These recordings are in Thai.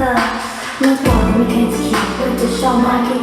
Arthur. Uh, no problem, we can't keep with the show market.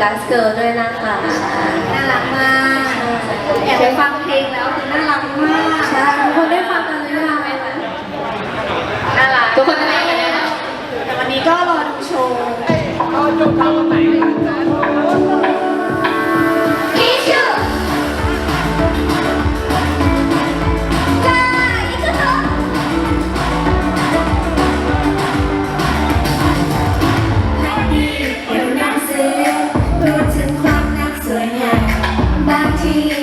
กัสเกิร์ด้วยนะคะน่ารักมากแอบไปฟังเพลงแล้วคืน่ารักมาก Auntie.